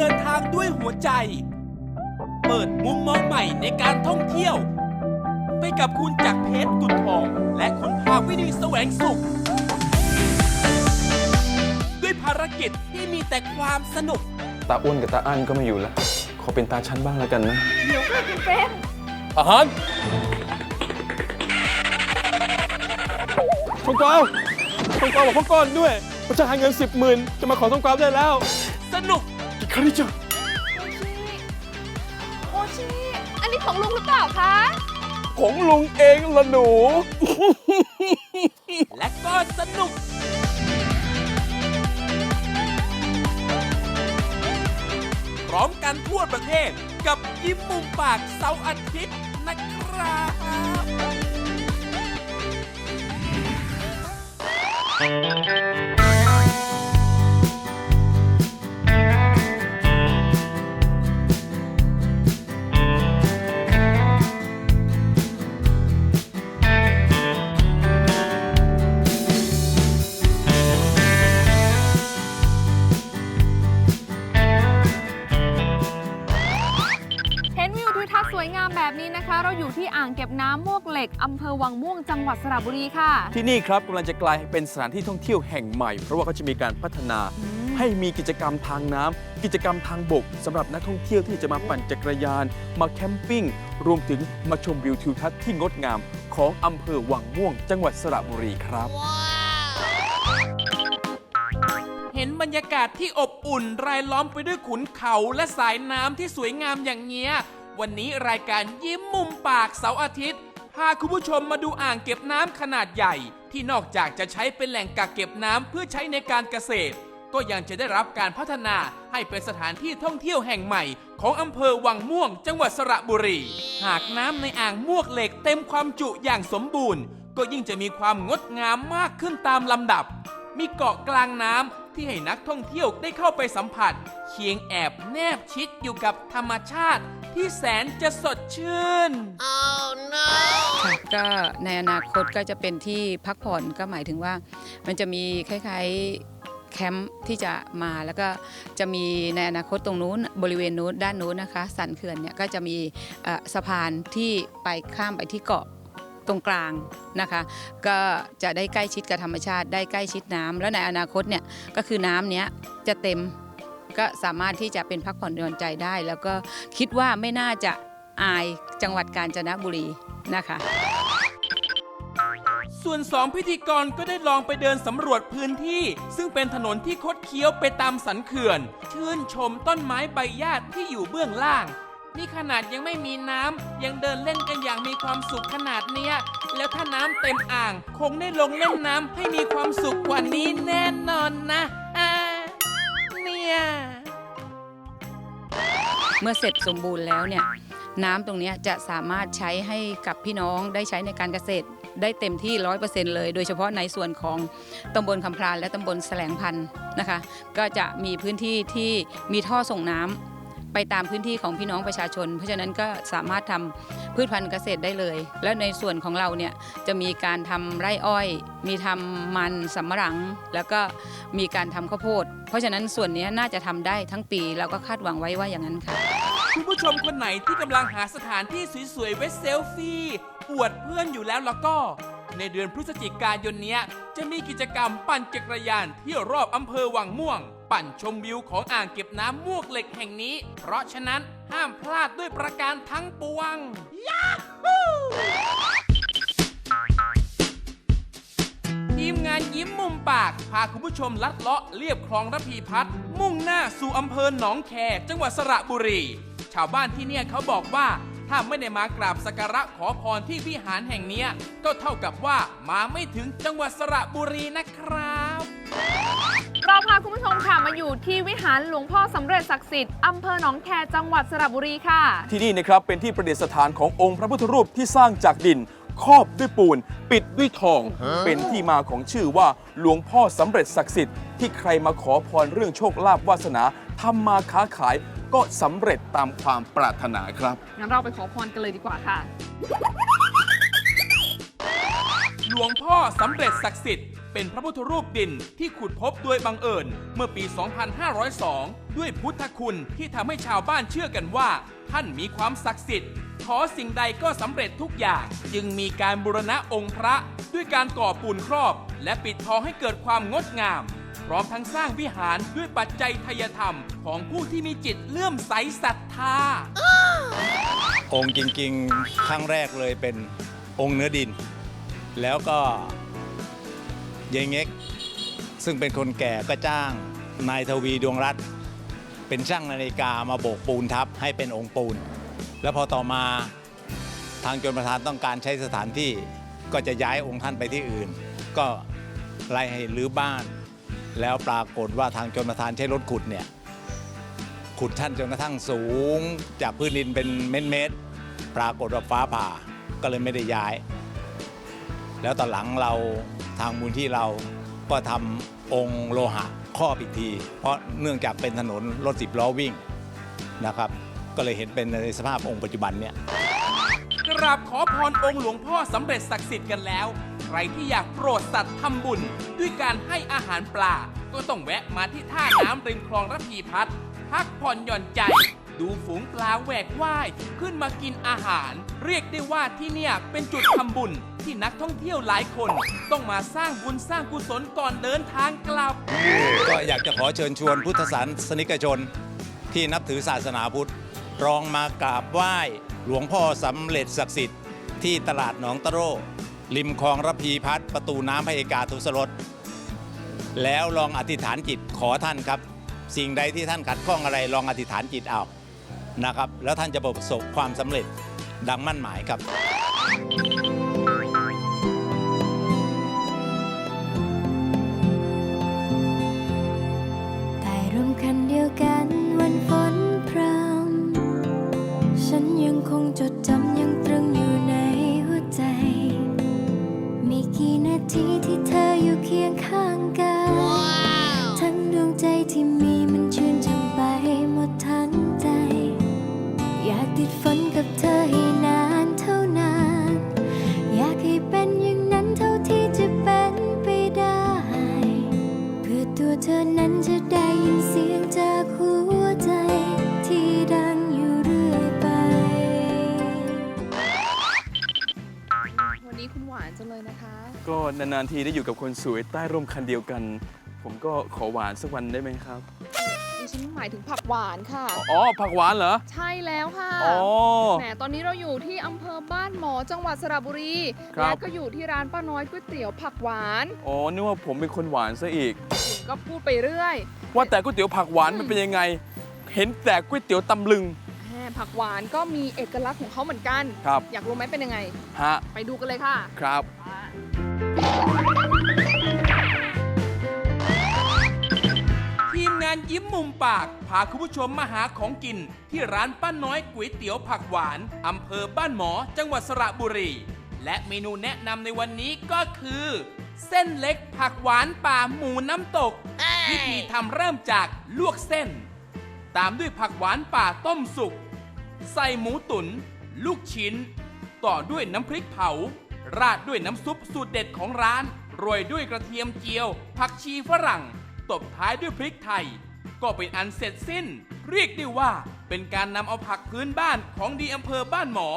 เดินทางด้วยหัวใจ เปิดมุมมองใหม่ในการท่องเที่ยว ไปกับคุณจากรเพชรกุลทอง และคุณภาวินีแสวงสุข ด้วยภารกิจที่มีแต่ความสนุก ตาอ้วนกับตาอั้นก็ไม่อยู่แล้ว ขอเป็นตาชั้นบ้างแล้วกันนะ เดี๋ยวค่ะคุณเฟรมอาหารทองกวาวทองกวาวบอกพ่อก้อนด้วยว่าจะหาเงินสิบหมื่นจะมาขอทองกวาวได้แล้ว สนุก อีกครั้งนี้จ้ะโอชิ อันนี้ของลุงหรือเปล่าคะ ของลุงเองละหนู และก็สนุก พร้อมกันทั่วประเทศกับยิ้มมุมปากเสาร์อาทิตย์นะครับ แบบนี้นะคะ เราอยู่ที่อ่างเก็บน้ำมวกเหล็กอำเภอวังม่วงจังหวัดสระบุรีค่ะ ที่นี่ครับกำลังจะกลายเป็นสถานที่ท่องเที่ยวแห่งใหม่ เพราะว่าเขาจะมีการพัฒนา ให้มีกิจกรรมทางน้ำกิจกรรมทางบกสำหรับนักท่องเที่ยวที่จะมาปั่นจักรยาน มาแคมปิ้ง รวมถึงมาชมวิวทิวทัศน์ที่งดงามของอำเภอวังม่วง จังหวัดสระบุรีครับ เห็นบรรยากาศที่อบอุ่นรายล้อมไปด้วยขุนเขาและสายน้ำที่สวยงามอย่างเงี้ย วันนี้รายการยิ้มมุมปากเสาร์อาทิตย์ พาคุณผู้ชมมาดูอ่างเก็บน้ำขนาดใหญ่ ที่นอกจากจะใช้เป็นแหล่งกักเก็บน้ำเพื่อใช้ในการเกษตร ก็ยังจะได้รับการพัฒนาให้เป็นสถานที่ท่องเที่ยวแห่งใหม่ ของอำเภอวังม่วง จังหวัดสระบุรี หากน้ำในอ่างมวกเหล็กเต็มความจุอย่างสมบูรณ์ ก็ยิ่งจะมีความงดงามมากขึ้นตามลำดับ มีเกาะกลางน้ำที่ให้นักท่องเที่ยวได้เข้าไปสัมผัส เคียงแอบแนบชิดอยู่กับธรรมชาติ ที่แสนจะสดชื่น ค่ะก็ในอนาคตก็จะเป็นที่พักผ่อนก็หมายถึงว่า มันจะมีคล้ายๆแคมป์ที่จะมาแล้วก็จะมีในอนาคตตรงนู้นบริเวณนู้นด้านนู้นนะคะ สันเขื่อนเนี่ยก็จะมีเอ่อสะพานที่ไปข้ามไปที่เกาะตรงกลางนะคะ ก็จะได้ใกล้ชิดกับธรรมชาติได้ใกล้ชิดน้ำแล้วในอนาคตเนี่ยก็คือน้ำเนี้ยจะเต็ม ก็สามารถที่จะเป็นพักผ่อนหย่อนใจได้ แล้วก็คิดว่าไม่น่าจะอายจังหวัดกาญจนบุรีนะคะ ส่วนสองพิธีกรก็ได้ลองไปเดินสำรวจพื้นที่ ซึ่งเป็นถนนที่คดเคี้ยวไปตามสันเขื่อน ชื่นชมต้นไม้ใบหญ้าที่อยู่เบื้องล่าง นี่ขนาดยังไม่มีน้ำยังเดินเล่นกันอย่างมีความสุขขนาดเนี้ย แล้วถ้าน้ำเต็มอ่าง คงได้ลงเล่นน้ำให้มีความสุขกว่านี้แน่นอนนะอ่าเนี่ย เมื่อเสร็จสมบูรณ์แล้วเนี่ยน้ำตรงนี้จะสามารถใช้ให้กับพี่น้องได้ใช้ในการเกษตร ได้เต็มที่ 100%เลย โดยเฉพาะในส่วนของตำบลคำพรานและตำบลแสลงพันธ์นะคะ ก็จะมีพื้นที่ที่มีท่อส่งน้ำ ไปตามพื้นที่ของพี่น้องประชาชน เพราะฉะนั้นก็สามารถทำพืชพันธุ์เกษตรได้เลย และในส่วนของเราเนี่ยจะมีการทำไร่อ้อย มีทำมันสำปะหลัง แล้วก็มีการทำข้าวโพด เพราะฉะนั้นส่วนนี้น่าจะทำได้ทั้งปีเราก็คาดหวังไว้ว่าอย่างนั้นค่ะ คุณผู้ชมคนไหนที่กำลังหาสถานที่สวยๆไว้เซลฟี่อวดเพื่อนอยู่แล้วแล้วก็ ในเดือนพฤศจิกายนนี้จะมีกิจกรรมปั่นจักรยานเที่ยวรอบอำเภอวังม่วง ปั่นชมวิวของอ่างเก็บน้ำมวกเหล็กแห่งนี้ เพราะฉะนั้นห้ามพลาดด้วยประการทั้งปวง ยาฮูทีมงานยิ้มมุมปาก พาคุณผู้ชมลัดเลาะเลียบคลองระพีพัฒน์มุ่งหน้าสู่อำเภอหนองแค จังหวัดสระบุรี ชาวบ้านที่เนี่ยเขาบอกว่า ถ้าไม่ได้มากราบสักการะขอพรที่วิหารแห่งเนี้ย ก็เท่ากับว่ามาไม่ถึงจังหวัดสระบุรีนะครับ เราพาคุณผู้ชมค่ะมาอยู่ที่วิหารหลวงพ่อสำเร็จศักดิ์สิทธิ์อำเภอหนองแคจังหวัดสระบุรีค่ะ ที่นี่นะครับเป็นที่ประดิษฐานขององค์พระพุทธรูปที่สร้างจากดินครอบด้วยปูน ปิดด้วยทอง เป็นที่มาของชื่อว่าหลวงพ่อสำเร็จศักดิ์สิทธิ์ที่ใครมาขอพรเรื่องโชคลาภวาสนาทำมาค้าขายก็สำเร็จตามความปรารถนาครับ งั้นเราไปขอพรกันเลยดีกว่าค่ะ หลวงพ่อสำเร็จศักดิ์สิทธิ์ เป็นพระพุทธรูปดินที่ขุดพบโดยบังเอิญ เมื่อปี 2502 ด้วยพุทธคุณที่ทำให้ชาวบ้านเชื่อกันว่า ท่านมีความศักดิ์สิทธิ์ ขอสิ่งใดก็สำเร็จทุกอย่าง จึงมีการบูรณะองค์พระด้วยการก่อปูนครอบ และปิดทองให้เกิดความงดงาม พร้อมทั้งสร้างวิหารด้วยปัจจัยทายธรรมของผู้ที่มีจิตเลื่อมใสศรัทธา องค์จริงๆ ครั้งแรกเลยเป็นองค์เนื้อดิน แล้วก็ ยายเง็ก ซึ่งเป็นคนแก่ก็จ้างนายทวีดวงรัตน์เป็นช่างนาฬิกามาโบกปูนทับให้เป็นองค์ปูน แล้วพอต่อมาทางจนประธานต้องการใช้สถานที่ก็จะย้ายองค์ท่านไปที่อื่น ก็ไล่ให้รื้อบ้าน แล้วปรากฏว่าทางจนประธานใช้รถขุดเนี่ยขุดท่านจนกระทั่งสูง จากพื้นดินเป็นเมตรปรากฏว่าฟ้าผ่าก็เลยไม่ได้ย้าย แล้วตอนหลังเรา ทางมูลที่เราก็ทำองค์โลหะครอบอีกที เพราะเนื่องจากเป็นถนนรถสิบล้อวิ่งนะครับ ก็เลยเห็นเป็นในสภาพองค์ปัจจุบันเนี่ยกราบขอพรองค์หลวงพ่อสำเร็จศักดิ์สิทธิ์กันแล้ว ใครที่อยากโปรดสัตว์ทำบุญ ด้วยการให้อาหารปลา ก็ต้องแวะมาที่ท่าน้ำริมคลองระพีพัฒน์พักผ่อนหย่อนใจ ดูฝูงปลาแหวกว่ายขึ้นมากินอาหาร เรียกได้ว่าที่เนี่ยเป็นจุดทำบุญ ที่นักท่องเที่ยวหลายคน ต้องมาสร้างบุญสร้างกุศลก่อนเดินทางกลับ ก็อยากจะขอเชิญชวนพุทธศาสนิกชน ที่นับถือศาสนาพุทธรองมากราบไหว้หลวงพ่อสำเร็จศักดิ์สิทธิ์ที่ตลาดหนองตะโร่ริมคลองระพีพัฒน์ประตูน้ำพระเอกาทุสรสแล้วลองอธิษฐานจิตขอท่านครับ สิ่งใดที่ท่านขัดข้องอะไรลองอธิษฐานจิตเอานะครับ แล้วท่านจะประสบความสำเร็จดังมั่นหมายครับ กันวันฝนพรำฉันยังคงจดจำยังตรึงอยู่ในหัวใจ มีกี่นาทีที่เธออยู่เคียงข้างกัน ทั้งดวงใจที่มีมันชื่นช่ำไปหมดทั้งใจ อยากติดฝนกับเธอให้นานเท่านาน อยากให้เป็นอย่างนั้นเท่าที่จะเป็นไปได้ เพื่อตัวเธอนั้นจะได้ยินเสียงจ จังเลยนะคะ ก็นานๆทีได้อยู่กับคนสวยใต้ร่มคันเดียวกัน ผมก็ขอหวานสักวันได้ไหมครับ ดิฉันหมายถึงผักหวานค่ะ อ๋อ ผักหวานเหรอ ใช่แล้วค่ะ อ๋อ แหม ตอนนี้เราอยู่ที่อำเภอบ้านหมอจังหวัดสระบุรี ครับ และก็อยู่ที่ร้านป้าน้อยก๋วยเตี๋ยวผักหวาน อ๋อนึกว่าผมเป็นคนหวานซะอีกคุณก็พูดไปเรื่อย ว่าแต่ก๋วยเตี๋ยวผักหวานมันเป็นยังไง เห็นแต่ก๋วยเตี๋ยวตำลึงแห มผักหวานก็มีเอกลักษณ์ของเขาเหมือนกัน ครับ อยากรู้ไหมเป็นยังไง ฮะ ไปดูกันเลยค่ะ ครับ ทีมงานยิ้มมุมปาก พาคุณผู้ชมมาหาของกิน ที่ร้านป้าน้อยก๋วยเตี๋ยวผักหวาน อำเภอบ้านหมอ จังหวัดสระบุรี และเมนูแนะนำในวันนี้ก็คือ เส้นเล็กผักหวานป่าหมูน้ำตก วิธีทำเริ่มจากลวกเส้น ตามด้วยผักหวานป่าต้มสุก ใส่หมูตุนลูกชิ้น ต่อด้วยน้ำพริกเผา ราดด้วยน้ำซุปสูตรเด็ดของร้าน โรยด้วยกระเทียมเจียว ผักชีฝรั่ง ตบท้ายด้วยพริกไทย ก็เป็นอันเสร็จสิ้น เรียกได้ว่าเป็นการนำเอาผักพื้นบ้านของดีอำเภอบ้านหมอ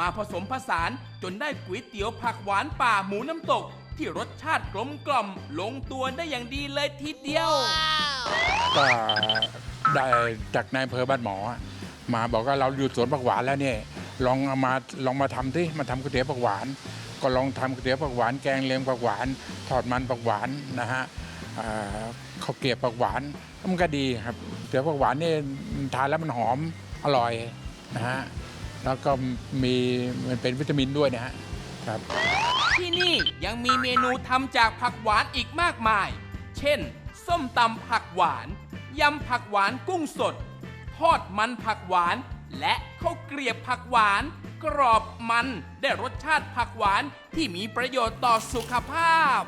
มาผสมผสานจนได้ก๋วยเตี๋ยวผักหวานป่าหมูน้ำตก ที่รสชาติกลมกล่อมลงตัวได้อย่างดีเลยทีเดียว ก็ได้จากนายอำเภอบ้านหมอ มาบอกว่าเราอยู่สวนผักหวานแล้วเนี่ยลองเอามาลองมาทำที่มาทำก๋วยเตี๋ยวผักหวาน ก็ลองทำก๋วยเตี๋ยวผักหวานแกงเลียงผักหวาน ทอดมันผักหวานนะฮะเอ่อข้าวเกรียบผักหวานมันก็ดีครับก๋วยเตี๋ยวผักหวานนี่ทานแล้วมันหอมอร่อยนะฮะแล้วก็มีมันเป็นวิตามินด้วยนะฮะครับที่นี่ยังมีเมนูทำจากผักหวานอีกมากมาย เช่น ส้มตำผักหวานยำผักหวานกุ้งสด ทอดมันผักหวาน และข้าวเกรียบผักหวาน กรอบมันได้รสชาติผักหวานที่มีประโยชน์ต่อสุขภาพ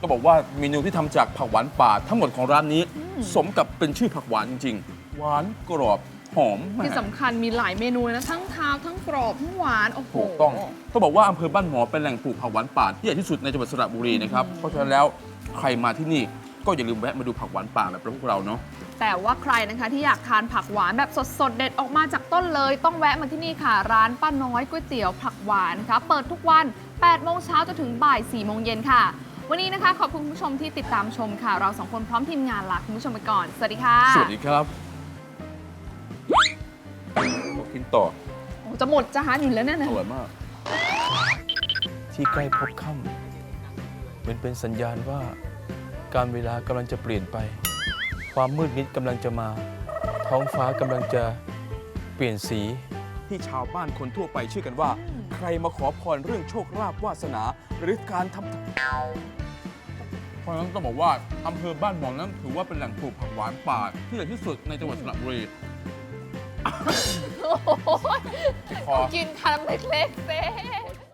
ก็บอกว่าเมนูที่ทำจากผักหวานป่าทั้งหมดของร้านนี้ สมกับเป็นชื่อผักหวานจริงๆ หวานกรอบหอมที่สำคัญมีหลายเมนูเลยนะ ทั้งคาวทั้งกรอบ ทั้งหวาน โอ้โห ถูกต้องต้องบอกว่าอำเภอบ้านหมอเป็นแหล่งปลูกผักหวานป่าที่ใหญ่ที่สุดในจังหวัดสระบุรีนะครับ เพราะฉะนั้นแล้วใครมาที่นี่ ก็อย่าลืมแวะมาดูผักหวานป่าแบบพวกเราเนาะ แต่ว่าใครนะคะที่อยากทานผักหวานแบบสดๆ เด็ดออกมาจากต้นเลย ต้องแวะมาที่นี่ค่ะ ร้านป้าน้อยก๋วยเตี๋ยวผักหวานค่ะเปิดทุกวัน8โมงเช้าจนถึงบ่าย4โมงเย็นค่ะ วันนี้นะคะขอบคุณคุณผู้ชมที่ติดตามชมค่ะ เราสองคนพร้อมทีมงานลาคุณผู้ชมไปก่อน สวัสดีค่ะสวัสดีครับขอกินต่อโอ้จะหมดจานอยู่แล้วเนี่ยอนะร่อยมาก ที่ใกล้พบค่ำเป็นเป็นสัญญาณว่า การเวลากำลังจะเปลี่ยนไป ความมืดมิดกำลังจะมา ท้องฟ้ากำลังจะเปลี่ยนสี ที่ชาวบ้านคนทั่วไปเชื่อกันว่า ใครมาขอพรเรื่องโชคลาภวาสนา หรือการทำเพราะฉะนั้นต้องบอกว่าอำเภอบ้านหมองนั้นถือว่าเป็นแหล่งปลูกผักหวานป่าที่ใหญ่ที่สุดในจังหวัดสระบุรีโอ้โหคอกินคำเล็กๆเซ่